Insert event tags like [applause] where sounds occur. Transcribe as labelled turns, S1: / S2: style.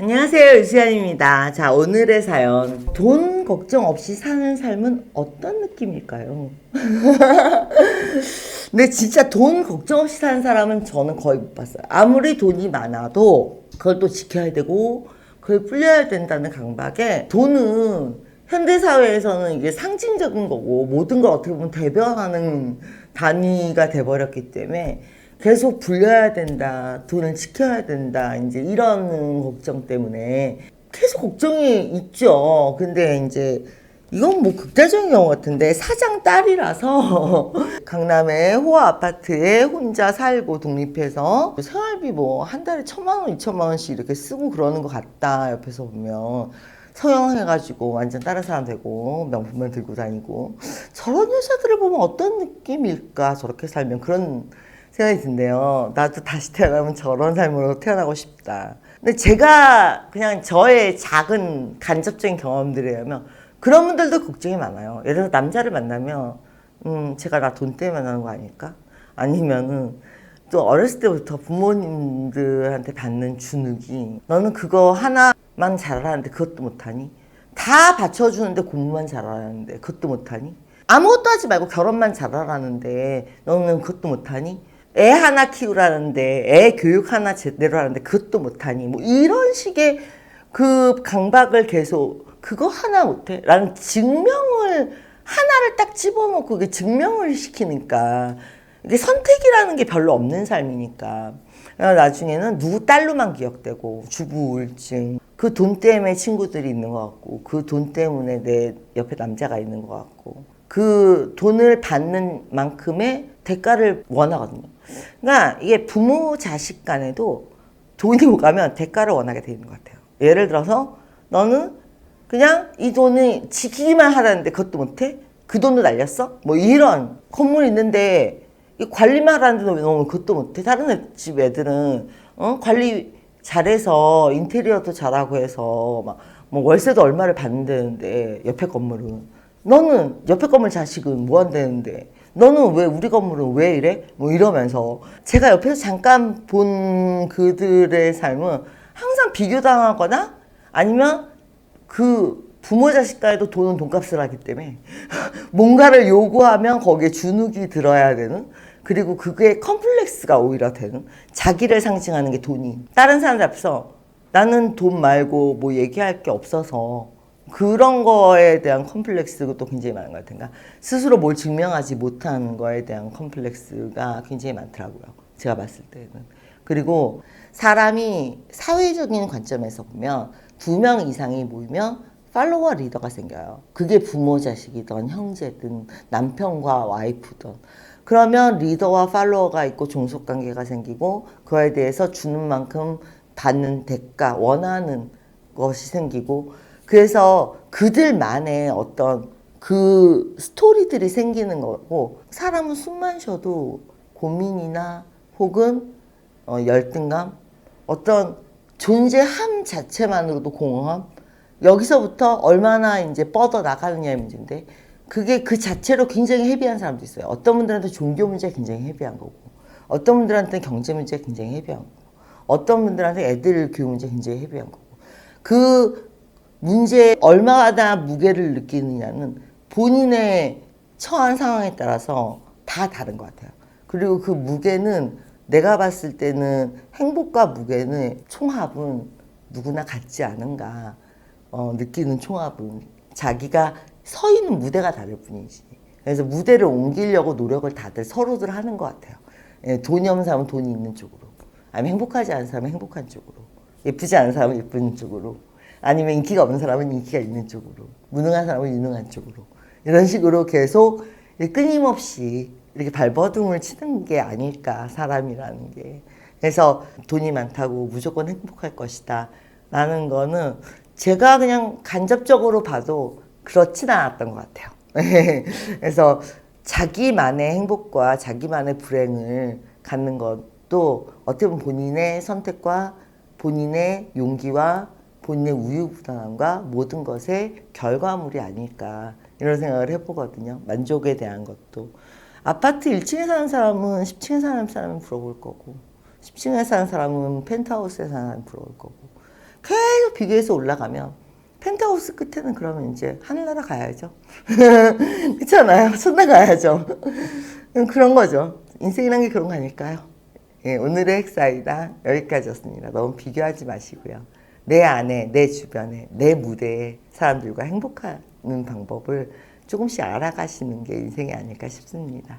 S1: 안녕하세요 유수연입니다. 자 오늘의 사연 돈 걱정 없이 사는 삶은 어떤 느낌일까요? [laughs] 근데 진짜 돈 걱정 없이 사는 사람은 저는 거의 못 봤어요. 아무리 돈이 많아도 그걸 또 지켜야 되고 그걸 불려야 된다는 강박에 돈은 현대 사회에서는 이게 상징적인 거고 모든 걸 어떻게 보면 대변하는 단위가 돼버렸기 때문에 계속 불려야 된다, 돈을 지켜야 된다, 이제 이런 걱정 때문에 계속 걱정이 있죠. 근데 이제 이건 뭐 극단적인 경우 같은데 사장 딸이라서 [laughs] 강남의 호화 아파트에 혼자 살고 독립해서 생활비 뭐 한 달에 천만 원, 이천만 원씩 이렇게 쓰고 그러는 것 같다 옆에서 보면. 성형해가지고 완전 다른 사람 되고 명품만 들고 다니고. 저런 여자들을 보면 어떤 느낌일까? 저렇게 살면 그런 생각이 든대요. 나도 다시 태어나면 저런 삶으로 태어나고 싶다. 근데 제가 그냥 저의 작은 간접적인 경험들에 의하면 그런 분들도 걱정이 많아요. 예를 들어서 남자를 만나면 음, 제가 나 돈 때문에 만나는 거 아닐까? 아니면은 또 어렸을 때부터 부모님들한테 받는 주눅이 너는 그거 하나만 잘하는데 그것도 못하니? 다 받쳐주는데 공부만 잘하는데 그것도 못하니? 아무것도 하지 말고 결혼만 잘하라는데 너는 그것도 못하니? 애 하나 키우라는데 애 교육 하나 제대로 하는데 그것도 못하니? 뭐 이런 식의 그 강박을 계속 그거 하나 못해? 라는 증명을 하나를 딱 집어넣고 그게 증명을 시키니까 이게 선택이라는 게 별로 없는 삶이니까 나중에는 누구 딸로만 기억되고 주부 우울증 그 돈 때문에 친구들이 있는 것 같고 그 돈 때문에 내 옆에 남자가 있는 것 같고 그 돈을 받는 만큼의 대가를 원하거든요. 그러니까 이게 부모 자식 간에도 돈이 오가면 대가를 원하게 되는 것 같아요. 예를 들어서 너는 그냥 이 돈을 지키기만 하라는데 그것도 못해? 그 돈도 날렸어? 뭐 이런 건물 있는데 이 관리만 하라는데 너무 그것도 못해? 다른 애- 집 애들은 어? 관리 잘해서 인테리어도 잘하고 해서 막 뭐 월세도 얼마를 받는다는데 옆에 건물은 너는 옆에 건물 자식은 뭐 한다는데 너는 왜 우리 건물은 왜 이래? 뭐 이러면서 제가 옆에서 잠깐 본 그들의 삶은 항상 비교당하거나 아니면 그 부모 자식 간에도 돈은 돈값을 하기 때문에 [laughs] 뭔가를 요구하면 거기에 주눅이 들어야 되는 그리고 그게 컴플렉스가 오히려 되는 자기를 상징하는 게 돈이 다른 사람들 앞에서 나는 돈 말고 뭐 얘기할 게 없어서 그런 거에 대한 컴플렉스도 굉장히 많은 것 같아요. 그러니까 스스로 뭘 증명하지 못한 거에 대한 컴플렉스가 굉장히 많더라고요. 제가 봤을 때는. 그리고 사람이 사회적인 관점에서 보면 두 명 이상이 모이면 팔로워 리더가 생겨요. 그게 부모 자식이든 형제든 남편과 와이프든. 그러면 리더와 팔로워가 있고 종속 관계가 생기고 그거에 대해서 주는 만큼 받는 대가, 원하는 것이 생기고 그래서 그들만의 어떤 그 스토리들이 생기는 거고 사람은 숨만 쉬어도 고민이나 혹은 어, 열등감 어떤 존재함 자체만으로도 공허함 여기서부터 얼마나 이제 뻗어 나가느냐의 문제인데 그게 그 자체로 굉장히 헤비한 사람도 있어요. 어떤 분들한테 종교 문제가 굉장히 헤비한 거고 어떤 분들한테는 경제 문제가 굉장히 헤비한 거고 어떤 분들한테 애들 교육 문제 가 굉장히 헤비한 거고 그 문제에 얼마나 무게를 느끼느냐는 본인의 처한 상황에 따라서 다 다른 것 같아요. 그리고 그 무게는 내가 봤을 때는 행복과 무게는 총합은 누구나 같지 않은가 어, 느끼는 총합은 자기가 서 있는 무대가 다를 뿐이지. 그래서 무대를 옮기려고 노력을 다들 서로들 하는 것 같아요. 예, 돈이 없는 사람은 돈이 있는 쪽으로, 아니면 행복하지 않은 사람은 행복한 쪽으로, 예쁘지 않은 사람은 예쁜 쪽으로, 아니면 인기가 없는 사람은 인기가 있는 쪽으로, 무능한 사람은 유능한 쪽으로 이런 식으로 계속 끊임없이 이렇게 발버둥을 치는 게 아닐까 사람이라는 게. 그래서 돈이 많다고 무조건 행복할 것이다. 라는 거는 제가 그냥 간접적으로 봐도 그렇진 않았던 것 같아요. [laughs] 그래서 자기만의 행복과 자기만의 불행을 갖는 것도 어떻게 보면 본인의 선택과 본인의 용기와 본인의 우유부단함과 모든 것의 결과물이 아닐까 이런 생각을 해보거든요. 만족에 대한 것도. 아파트 1층에 사는 사람은 10층에 사는 사람은 부러울 거고 10층에 사는 사람은 펜트하우스에 사는 사람은 부러울 거고 비교해서 올라가면 펜트하우스 끝에는 그러면 이제 하늘나라 가야죠. [laughs] 그렇잖아요. 천당 가야죠. [laughs] 그런 거죠. 인생이란 게 그런 거 아닐까요? 예, 오늘의 핵사이다 여기까지였습니다. 너무 비교하지 마시고요. 내 안에, 내 주변에, 내 무대에 사람들과 행복하는 방법을 조금씩 알아가시는 게 인생이 아닐까 싶습니다.